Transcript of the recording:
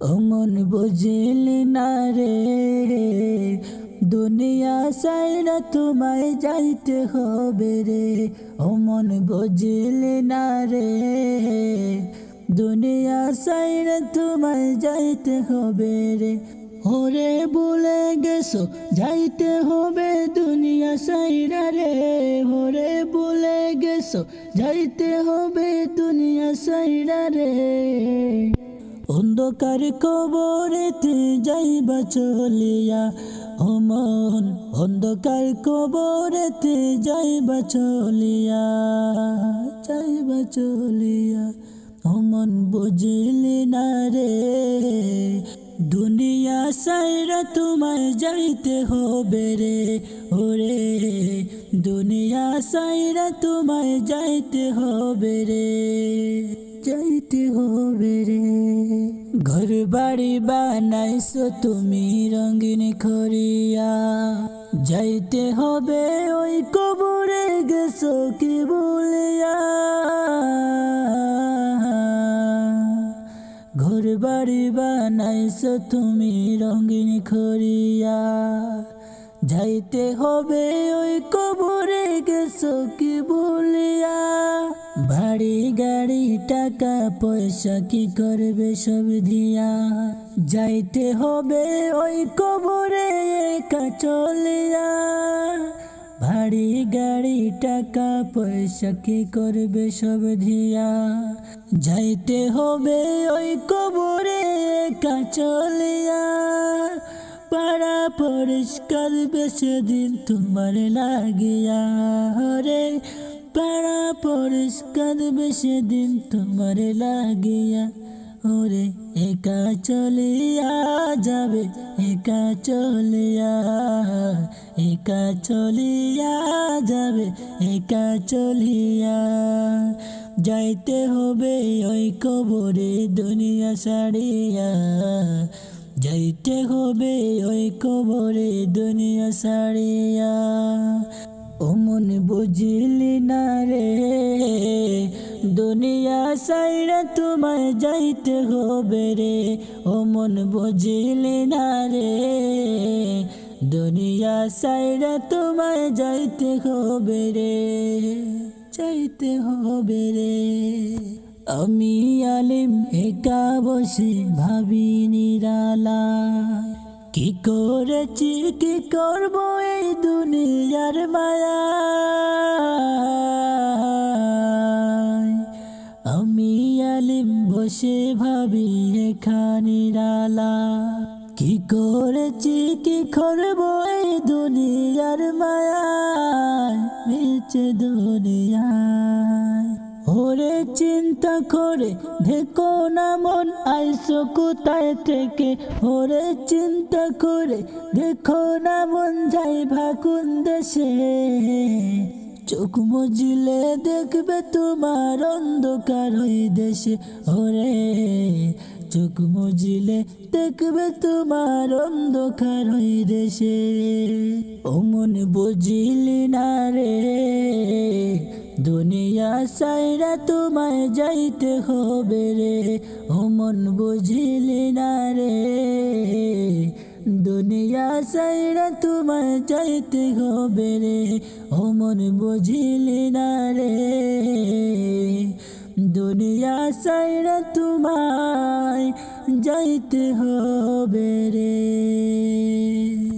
অমন বুঝিলি না রে। দুনিয়া সাইরা তোমায় যাইতে হবে রে। অমন বুঝিলি না রে। দুনিয়া সাইরা তোমায় যাইতে হবে রে। ওরে বলে গেছো, যাইতে হবে দুনিয়া সাইরা রে। ওরে বলে গেছো, যাইতে হবে দুনিয়া সাইরা রে। অন্ধকার কবরেতে যাইবা চলিয়া অমন অন্ধকার কবরেতে যাইবা চলিয়া যাইবা চলিয়া অমন বুঝিলি না রে। দুনিয়া সাইরা তোমায় যাইতে হবে রে, ওরে। দুনিয়া সাইরা তোমায় যাইতে হবে রে। যাইতে হবে রে। ঘর বাড়ি বানাইছো তুমি রঙিন খরিয়া যাইতে হবে ওই কবরে, গেছো কি বলিয়া। ঘর বাড়ি বানাইছো তুমি রঙিন খরিয়া যাইতে হবে ওই কবরে, গেছো কি বলিয়া। বাড়ি গাড়ি, টাকা, পয়সা কি করবে সব দিয়া? যাইতে হবে ওই কবরে একা চলিয়া। ভারী গাড়ি, টাকা, পয়সা কি করবে সব ধিয়া যাইতে হবে ওই কবরে একা চলিয়া। পাড়া পরিষ্কার বেশি দিন তোমার লাগিয়া। রে পাড়া পরিষ্কার বেশি দিন তোমার লাগিয়া ওরে একা চলিয়া যাবে, একা চলিয়া একা চলিয়া যাবে, একা চলিয়া। যাইতে হবে ওই কবরে দুনিয়া সারিয়া যাইতে হবে ওই কবরে দুনিয়া সারিয়া অমন বুঝিলি না রে। দুনিয়া সাইরা তোমায় যাইতে হবে রে। অমন বুঝিলি না রে। দুনিয়া সাইরা তোমায় যাইতে হবে রে। যাইতে হবে রে। আমি আলিম, একা বসে ভাবি নিরালা কি করেছি, কি করব এই দুনিয়ার মায়া আমি আলিম বসে ভাবি এখানে রালা কি করেছি, কি করব এই দুনিয়ার মায়া বেঁচে দুনিয়ায় ওরে চিন্তা করে দেখো না মন, আইসো কোথায় থেকে? ওরে চিন্তা করে দেখো না মন, যাই ভাকুন দেশে। চোখ মজিলে দেখবে তোমার অন্ধকার ওই দেশে। ওরে চোখ মজিলে দেখবে তোমার অন্ধকার ওই দেশে। ও অমন বুঝিলি না রে দুনিয়া সাইরা তোমায় যাইতে হবে রে অমন বুঝিলি না রে। দুনিয়া সাইরা তোমায় যাইতে হবে রে অমন বুঝিলি না রে। দুনিয়া সাইরা তোমায় যাইতে হবে রে।